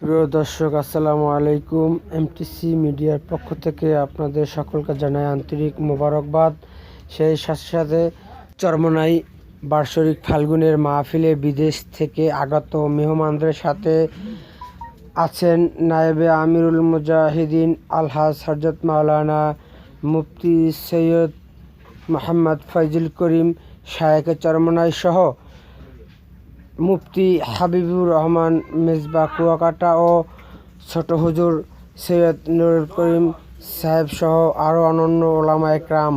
প্রিয় দর্শক, আসসালামু আলাইকুম। এমটিসি মিডিয়ার পক্ষ থেকে আপনাদের সকলকে জানাই আন্তরিক মোবারকবাদ। সেই সাথে সাথে চরমনাই বার্ষরিক ফাল্গুনের মাহফিলে বিদেশ থেকে আগত মেহমানদের সাথে আছেন নায়েবে আমিরুল মুজাহিদিন, আলহাজ হজরত মাওলানা মুফতি সৈয়দ মোহাম্মদ ফয়জুল করিম, শায়েকে চরমনাই সহ মুফতি হাবিবুর রহমান, মেজবা কুয়াকাটা ও ছোট হুজুর সৈয়দ নুরুল করিম সাহেব সহ আরও অনন্য ওলামা একরাম।